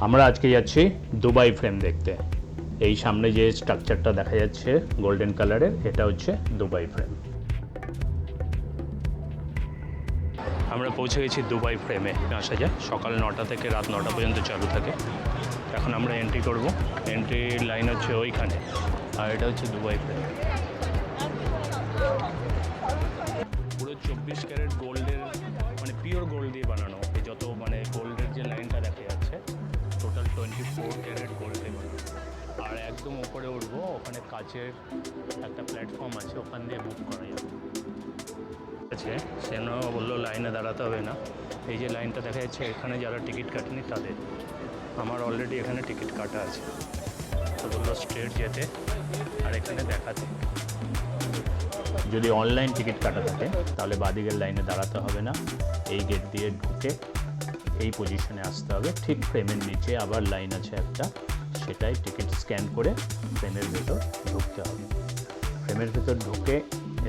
আমরা আজকে যাচ্ছি দুবাই ফ্রেম দেখতে। এই সামনে যে স্ট্রাকচারটা দেখা যাচ্ছে গোল্ডেন কালারের এটা হচ্ছে দুবাই ফ্রেম আমরা পৌঁছে গেছি দুবাই ফ্রেমে আসা যায় সকাল নটা থেকে রাত নটা পর্যন্ত চালু থাকে। এখন আমরা এন্ট্রি করব। এন্ট্রি লাইন হচ্ছে ওইখানে। আর এটা হচ্ছে দুবাই ফ্রেম ক্যারেট গোল্ড দিয়ে বানানো আর একদম উপরে উঠবো, ওখানে কাচের একটা প্ল্যাটফর্ম আছে, ওখান দিয়ে বুক করা যাবে আছে, সেন বলল, লাইনে দাঁড়াতে হবে না। এই যে লাইনটা দেখা যাচ্ছে, এখানে যারা টিকিট কাটেনি তাদের। আমার অলরেডি এখানে টিকিট কাটা আছে। তো বলল, স্ট্রেট যেতে আর এখানে দেখাতে। যদি অনলাইন টিকিট কাটা থাকে, তাহলে বাদিকের লাইনে দাঁড়াতে হবে না। এই গেট দিয়ে ঢুকে এই পজিশনে আসতে হবে। ঠিক ফ্রেমের নিচে আবার লাইন আছে একটা। সেটাই টিকিট স্ক্যান করে ফ্রেমের ভেতর ঢুকতে হবে। ফ্রেমের ভেতর ঢুকে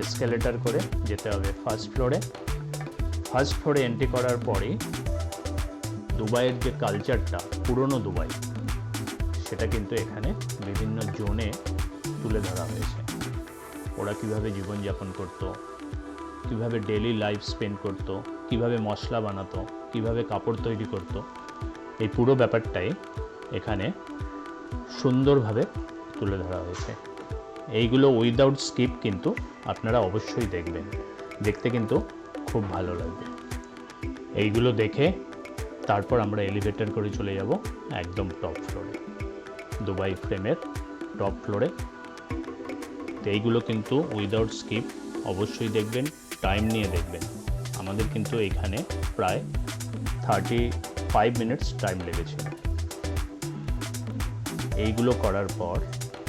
এসকেলেটার করে যেতে হবে ফার্স্ট ফ্লোরে ফার্স্ট ফ্লোরে এন্ট্রি করার পরেই দুবাইয়ের যে কালচারটা পুরনো দুবাই, সেটা কিন্তু এখানে বিভিন্ন জোনে তুলে ধরা হয়েছে। ওরা কীভাবে জীবনযাপন করতো, কীভাবে ডেলি লাইফ স্পেন্ড করতো, কীভাবে মশলা বানাতো কীভাবে কাপড় তৈরি করত, এই পুরো ব্যাপারটাই এখানে সুন্দরভাবে তুলে ধরা হয়েছে। এইগুলো উইদাউট স্কিপ কিন্তু আপনারা অবশ্যই দেখবেন। দেখতে কিন্তু খুব ভালো লাগবে। এইগুলো দেখে তারপর আমরা এলিভেটর করে চলে যাব একদম টপ ফ্লোরে দুবাই ফ্রেমের টপ ফ্লোরে তো এইগুলো কিন্তু উইদাউট স্কিপ অবশ্যই দেখবেন টাইম নিয়ে দেখবেন। আমাদের কিন্তু এখানে প্রায় থার্টি ফাইভ মিনিটস টাইম লেগেছিল। এইগুলো করার পর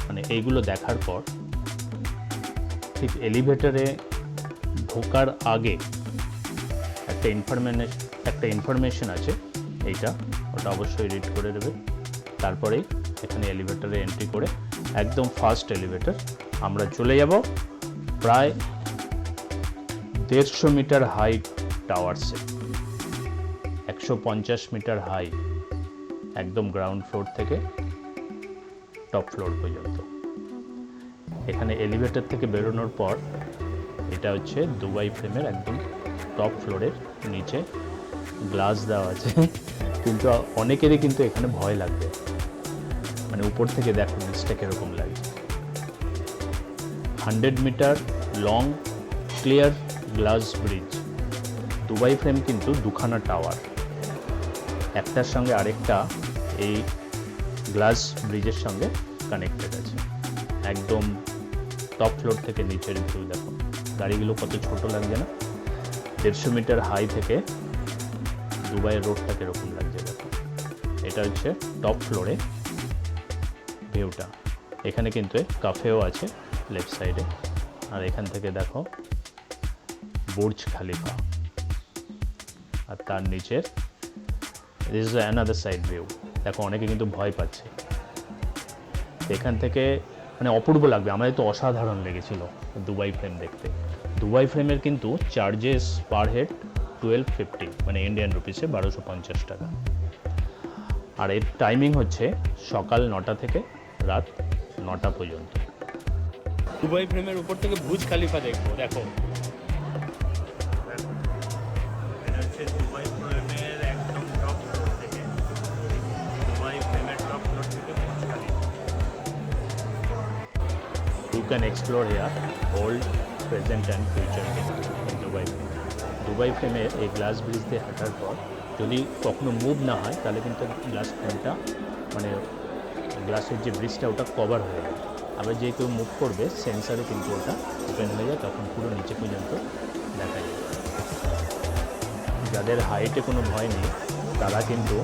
মানে এইগুলো দেখার পর, ঠিক এলিভেটরে ঢোকার আগে একটা ইনফরমেশন একটা ইনফরমেশন আছে, এইটা, ওটা অবশ্যই রিড করে দেবে। তারপরেই এখানে এলিভেটরে এন্ট্রি করে একদম ফার্স্ট এলিভেটর আমরা চলে যাব প্রায় দেড়শো মিটার হাই টাওয়ারসে একশো পঞ্চাশ মিটার হাই একদম গ্রাউন্ড ফ্লোর থেকে টপ ফ্লোর পর্যন্ত। এখানে এলিভেটর থেকে বেরোনোর পর এটা হচ্ছে দুবাই ফ্রেমের একদম টপ ফ্লোরের নিচে গ্লাস দেওয়া আছে। কিন্তু অনেকেরই কিন্তু এখানে ভয় লাগবে। মানে উপর থেকে দেখো নিচটা কীরকম লাগে hundred metre long clear glass bridge Dubai frame কিন্তু দুখানা টাওয়ার একটার সঙ্গে আরেকটা এই গ্লাস ব্রিজের সঙ্গে কানেক্টেড আছে। একদম টপ ফ্লোর থেকে নিচের ভিউ দেখো। গাড়িগুলো কত ছোট লাগছে না? দেড়শো মিটার হাই থেকে দুবাইয়ের রোডটা কীরকম লাগছে, দেখো। এটা হচ্ছে টপ ফ্লোরে ভিউটা এখানে কিন্তু কাফেও আছে লেফট সাইডে আর এখান থেকে দেখো বুর্জ খালিফা আর তার নিচের this is another side view দেখো, অনেকে কিন্তু ভয় পাচ্ছে। এখান থেকে মানে অপূর্ব লাগবে। আমাদের তো অসাধারণ লেগেছিল দুবাই ফ্রেম দেখতে। দুবাই ফ্রেমের কিন্তু charges per head twelve fifty মানে ইন্ডিয়ান রুপিসে বারোশো পঞ্চাশ টাকা। আর এর টাইমিং হচ্ছে সকাল নটা থেকে রাত নটা পর্যন্ত। দুবাই ফ্রেমের উপর থেকে ভুজ খালিফা দেখব, দেখো। Can explore here old, present and future in Dubai. Dubai ফ্রেমের এই গ্লাস ব্রিজ দিয়ে হাঁটার পর যদি কখনো মুভ না হয় তাহলে কিন্তু গ্লাস ফ্রেমটা মানে গ্লাসের যে ব্রিজটা ওটা কভার হয়ে যায় আবার যে কেউ মুভ করবে সেন্সারে কিন্তু ওটা ওপেন হয়ে যায় তখন পুরো নিচে পর্যন্ত দেখা যায়। যাদের হাইটে কোনো ভয় নেই তারা কিন্তু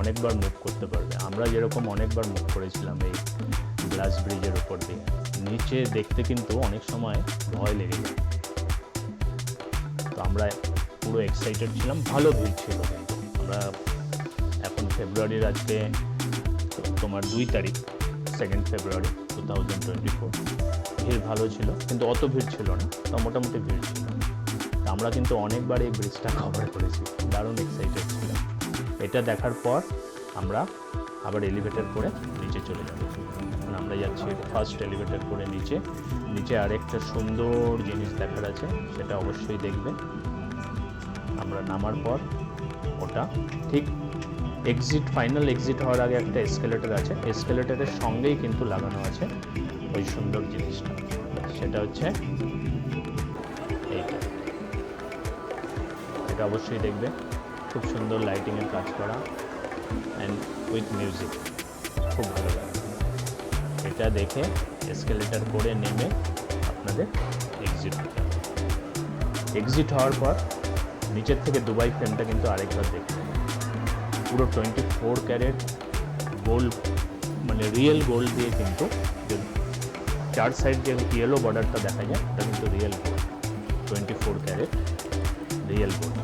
অনেকবার মুভ করতে পারবে। আমরা যেরকম অনেকবার মুভ করেছিলাম এই গ্লাস ব্রিজের উপর দিয়ে, নিচে দেখতে কিন্তু অনেক সময় ভয় লেগে যায়। তো আমরা পুরো এক্সাইটেড ছিলাম, ভালো ভিড় ছিল আমরা এখন ফেব্রুয়ারির আজকে, তোমার দুই তারিখ second February two thousand twenty four ভিড় ভালো ছিল, কিন্তু অত ভিড় ছিল না, তা মোটামুটি ভিড় ছিল। আমরা কিন্তু অনেকবার এই ব্রিজটা কভার করেছি, দারুণ এক্সাইটেড ছিলাম। এটা দেখার পর আমরা আবার এলিভেটর করে নিচে চলে যাব। এখন আমরা যাচ্ছি ফার্স্ট এলিভেটর করে নিচে। নিচে আরেকটা সুন্দর জিনিস দেখার আছে, সেটা অবশ্যই দেখবেন। আমরা নামার পর ওটা ঠিক এক্সিট ফাইনাল এক্সিট হওয়ার আগে একটা এসকেলেটর আছে। এসকেলেটরের সঙ্গেই কিন্তু লাগানো আছে ওই সুন্দর জিনিসটা। সেটা হচ্ছে এইটা। এটা অবশ্যই দেখবে খুব সুন্দর লাইটিংয়ের কাজ করা অ্যান্ড উইথ মিউজিক খুব ভালো লাগে। এটা দেখে এসকেলেটার করে নেমে আপনাদের এক্সিট হতে এক্সিট হওয়ার পর নিচের থেকে দুবাই ফ্রেমটা কিন্তু আরেকবার দেখতে পুরো টোয়েন্টি ফোর ক্যারেট গোল্ড মানে রিয়েল গোল্ড দিয়ে কিন্তু চার সাইড যে ইয়েলো বর্ডারটা দেখা যায় ওটা কিন্তু real gold twenty four carat real gold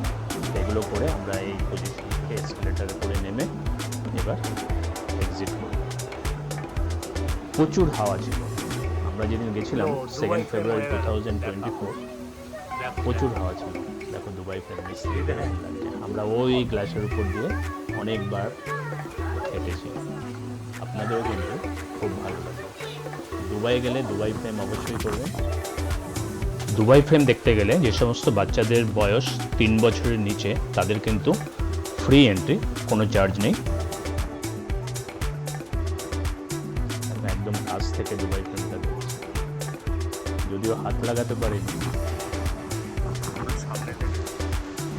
এগুলো করে আমরা এই পজিশন থেকে এসকেলেটার করে নেমে এবার এক্সিট করি প্রচুর হাওয়া ছিল। আমরা যেদিন গেছিলাম second February two thousand twenty four প্রচুর হাওয়া ছিল। দেখো দুবাই ফেরমিস আমরা ওই গ্লাসের উপর দিয়ে অনেকবার হেঁটেছি। আপনাদেরও কিন্তু খুব ভালো লাগবে দুবাই গেলে দুবাই ফ্রেম অবশ্যই করবেন। দুবাই ফ্রেম দেখতে গেলে যে সমস্ত বাচ্চাদের বয়স তিন বছরের নিচে, তাদের কিন্তু ফ্রি এন্ট্রি কোনো চার্জ নেই। একদম কাছ থেকে দুবাই ফ্রেমটা যদিও হাত লাগাতে পারিনি।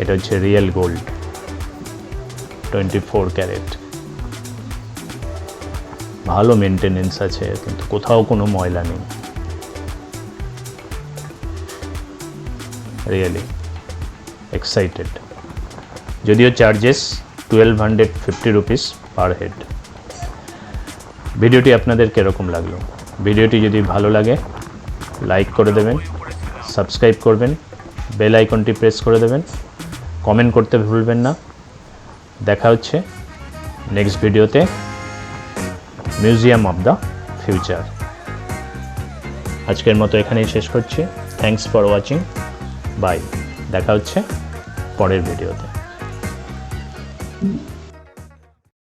এটা হচ্ছে real gold twenty four carat ভালো মেনটেনেন্স আছে, কিন্তু কোথাও কোনো ময়লা নেই। রিয়েলি এক্সাইটেড যদিও charges twelve hundred fifty rupees per head ভিডিওটি আপনাদের কীরকম লাগল? ভিডিওটি যদি ভালো লাগে লাইক করে দেবেন সাবস্ক্রাইব করবেন বেল আইকনটি প্রেস করে দেবেন কমেন্ট করতে ভুলবেন না। দেখা হচ্ছে নেক্সট ভিডিওতে। মিউজিয়াম অফ দ্য ফিউচার আজকের মতো এখানেই শেষ করছি। থ্যাংকস ফর ওয়াচিং বাই দেখা হচ্ছে পরের ভিডিওতে